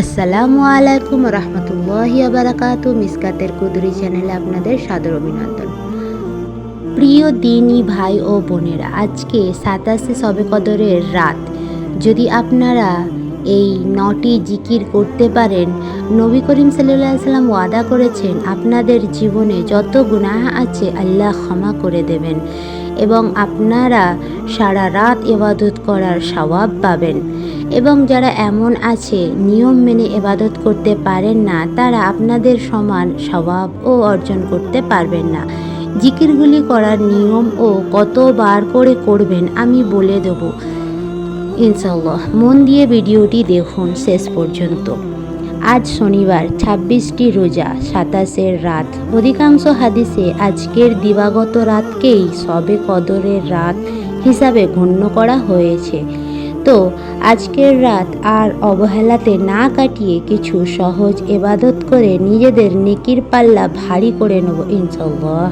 আসসালামু আলাইকুম রহমতুল্লাহ বারাকাত মিসকাতের কুদুরি চ্যানেলে আপনাদের সাদর অভিনন্দন। প্রিয় দিনী ভাই ও বোনেরা, আজকে সাতাশে সবে কদরের রাত। যদি আপনারা এই নটি জিকির করতে পারেন, নবী করিম সাল্লাহ সাল্লাম ওয়াদা করেছেন, আপনাদের জীবনে যত গুনাহ আছে আল্লাহ ক্ষমা করে দেবেন এবং আপনারা সারা রাত এবাদত করার সওয়াব পাবেন। এবং যারা এমন আছে, নিয়ম মেনে এবাদত করতে পারেন না, তারা আপনাদের সমান স্বভাবও অর্জন করতে পারবেন না। জিকিরগুলি করার নিয়ম ও কতবার করে করবেন আমি বলে দেব। ইনশাল্লাহ মন দিয়ে ভিডিওটি দেখুন শেষ পর্যন্ত। আজ শনিবার, ছাব্বিশটি রোজা, সাতাশের রাত। অধিকাংশ হাদিসে আজকের দিবাগত রাতকেই সবে কদরের রাত হিসাবে গণ্য করা হয়েছে। তো আজকের রাত আর অবহেলাতে না কাটিয়ে কিছু সহজ এবাদত করে নিজেদের নেকির পাল্লা ভারী করে নেব ইনশাল্লাহ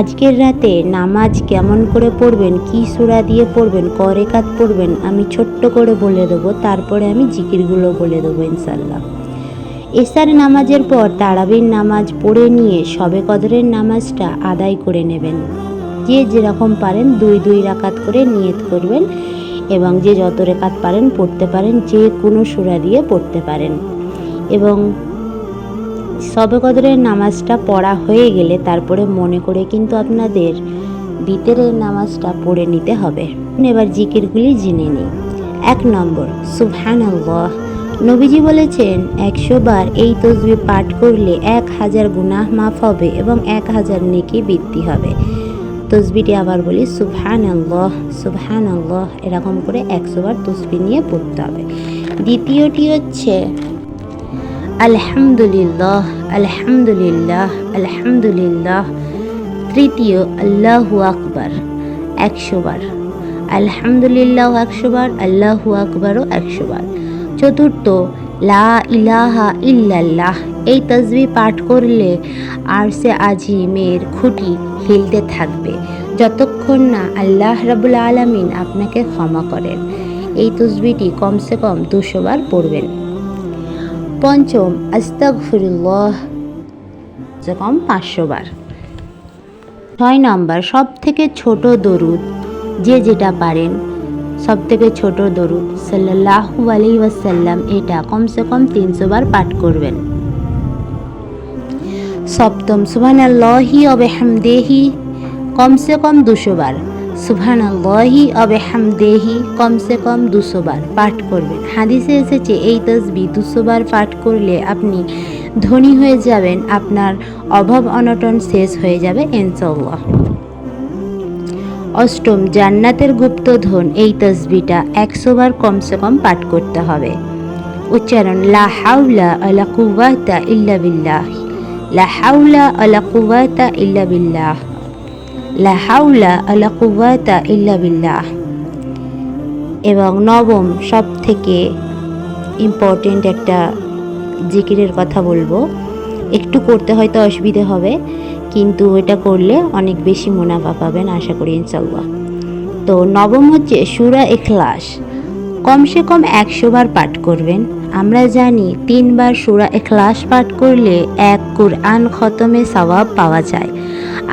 আজকের রাতে নামাজ কেমন করে পড়বেন, কি সুরা দিয়ে পড়বেন করেকাত পড়বেন আমি ছোট্ট করে বলে দেবো, তারপরে আমি জিকিরগুলো বলে দেবো ইনশাল্লাহ এসার নামাজের পর তারাবির নামাজ পড়ে নিয়ে সবে কদরের নামাজটা আদায় করে নেবেন। যে যেরকম পারেন দুই দুই রাকাত করে নিয়ত করবেন। এবং যে যত রেখাত পারেন, পড়তে পারেন, যে কোনো সুরা দিয়ে পড়তে পারেন। এবং সবে কদরের নামাজটা পড়া হয়ে গেলে তারপরে মনে করে কিন্তু আপনাদের বিতেরের নামাজটা পড়ে নিতে হবে। এবার জিকিরগুলি জেনে নিই। এক নম্বর সুবহান আল্লাহ নবীজি বলেছেন, একশো বার এই তসবি পাঠ করলে এক হাজার গুনাহ মাফ হবে এবং এক হাজার নেকি বৃদ্ধি হবে। তসবিটি আবার বলি সুবহান আল্লাহ সুবহান আল্লাহ এরকম করে একশো বার তসবি নিয়ে পড়তে হবে। দ্বিতীয়টি হচ্ছে, আলহামদুলিল্লাহ আলহামদুলিল্লাহ আলহামদুলিল্লাহ তৃতীয়, আল্লাহু আকবার একশো বার আলহামদুলিল্লাহ একশো বার আল্লাহু আকবারও একশো বার চতুর্থ, লা ইলাহা ইল্লাল্লাহ এই তসবি পাঠ করলে আর সে আজিমের খুঁটি হিলতে থাকবে। যতক্ষণ না আল্লাহ রাবুল আলমিন আপনাকে ক্ষমা করেন। এই তসবিটি কমসে কম দুশো বার পড়বেন। পঞ্চম, আস্তাগফিরুল্লাহ। কম পাঁচশো বার। ছয় নম্বর সব থেকে ছোট দরুদ, যে যেটা পারেন। সব থেকে ছোট দরুদ সাল্লাহু আলি ওয়াসাল্লাম, এটা কমসে কম তিনশো বার পাঠ করবেন। সপ্তম সুবহান আল্লাহি অবে হামদেহি কমসে কম দুশো বার। সুবহান আল্লাহি অবে হামদেহি কমসে কম দুশো বার পাঠ করবেন। হাদিসে এসেছে, এই তসবি দুশো বার পাঠ করলে আপনি ধনী হয়ে যাবেন, আপনার অভাব অনটন শেষ হয়ে যাবে ইনশাল্লাহ অষ্টম, জান্নাতের গুপ্তধন এই তসবিটা একশো বার কমসে কম পাঠ করতে হবে। উচ্চারণ, লা হাউলা আলা কুওয়াতা ইল্লা বিল্লাহ। লা হাউলা আলা কুওয়াতা ইল্লা বিল্লাহ লা হাউলা আলা কুওয়াতা ইল্লা বিল্লাহ এবং নবম সব থেকে ইম্পর্টেন্ট একটা জিকিরের কথা বলব। একটু করতে হয়তো অসুবিধে হবে, কিন্তু এটা করলে অনেক বেশি মুনাফা পাবেন আশা করি ইনশাল্লাহ তো নবম হচ্ছে সুরা এখলাস কমসে কম একশো বার পাঠ করবেন। আমরা জানি তিনবার সুরা এখলাস পাঠ করলে এক কুরআন খতমে সওয়াব পাওয়া যায়।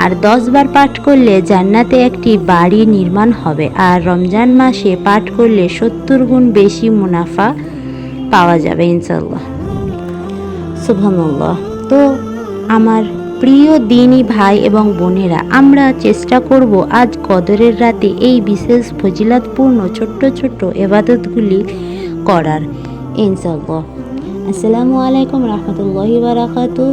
আর দশ বার পাঠ করলে জান্নাতে একটি বাড়ি নির্মাণ হবে। আর রমজান মাসে পাঠ করলে সত্তর গুণ বেশি মুনাফা পাওয়া যাবে ইনশাল্লাহ সুবহানাল্লাহ। তো আমার প্রিয় দিনী ভাই এবং বোনেরা, আমরা চেষ্টা করব আজ কদরের রাতে এই বিশেষ ফজিলাতপূর্ণ ছোট্ট ছোট্ট এবাদতগুলি করার। ইনশাল্লাহ আসসালামু আলাইকুম রহমতুল্লাহি বারাকাতু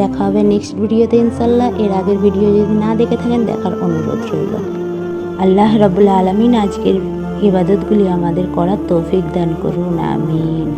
দেখা হবে নেক্সট ভিডিওতে ইনশাল্লাহ এর আগের ভিডিও যদি না দেখে থাকেন, দেখার অনুরোধ রইল। আল্লাহ রাবুল আলমিন আজকের ইবাদতগুলি আমাদের করার তৌফিক দান করুন, আমিন।